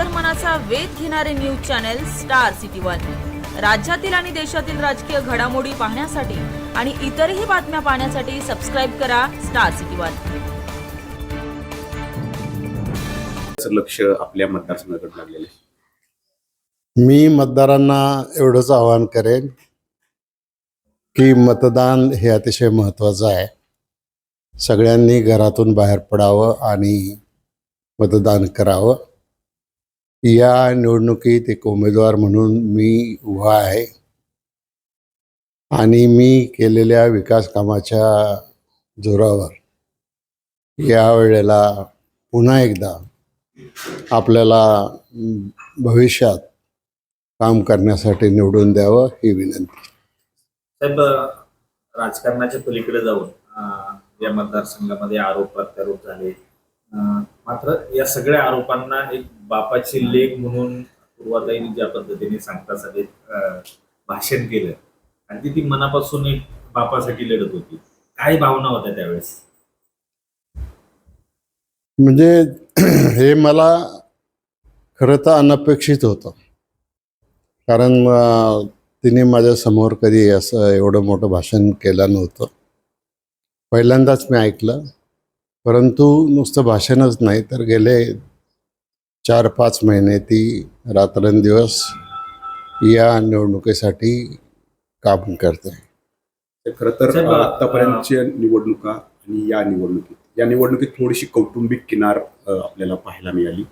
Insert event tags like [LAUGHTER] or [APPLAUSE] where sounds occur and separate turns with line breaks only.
अंतर्मनाचा वेध घेणारे news channel star city one. राज्यातील आणि देशातील राजकीय घडामोडी पाहण्यासाठी आणि इतरही बातम्या पाहण्यासाठी सबस्क्राईब करा स्टार सिटी वन.
लक्ष आपल्या मतदारसंघाकडे लागलेलं आहे.
मी मतदारांना एवढंच आवाहन करेन की मतदान हे अतिशय महत्त्वाचं आहे. सगळ्यांनी घरातून बाहेर पडावं आणि मतदान करावं. या निवडणुकीत एक उमेदवार म्हणून मी उभा आहे. आणि मी केलेल्या विकास कामाच्या जोरावर या वेळेला पुन्हा एकदा आपल्याला भविष्यात काम करण्यासाठी निवडून द्यावं ही विनंती.
साहेब राजकारणाच्या पलीकडे जाऊन या मतदारसंघामध्ये आरोप प्रत्यारोप झाले. मात्र या सगळ्या आरोपांना एक बापाची लेख म्हणून पूर्वाताईने ज्या पद्धतीने सांगता सगळे भाषण केलं. आणि ती ती मनापासून एक बापासाठी लढत होती. काय भावना होत्या त्यावेळेस?
म्हणजे [CLEARS THROAT] हे मला खरं तर अनपेक्षित होतं. कारण तिने माझ्यासमोर कधी असं एवढं मोठं भाषण केलं नव्हतं. पहिल्यांदाच मी ऐकलं. परंतु नुसतं भाषणच नाही तर गेले चार पाच महिने ती रात्रंदिवस या निवडणुकीसाठी काम करते.
तर खरं तर आतापर्यंतच्या निवडणुका आणि या निवडणुकीत या निवडणुकीत थोडीशी कौटुंबिक किनार आपल्याला पाहायला मिळाली.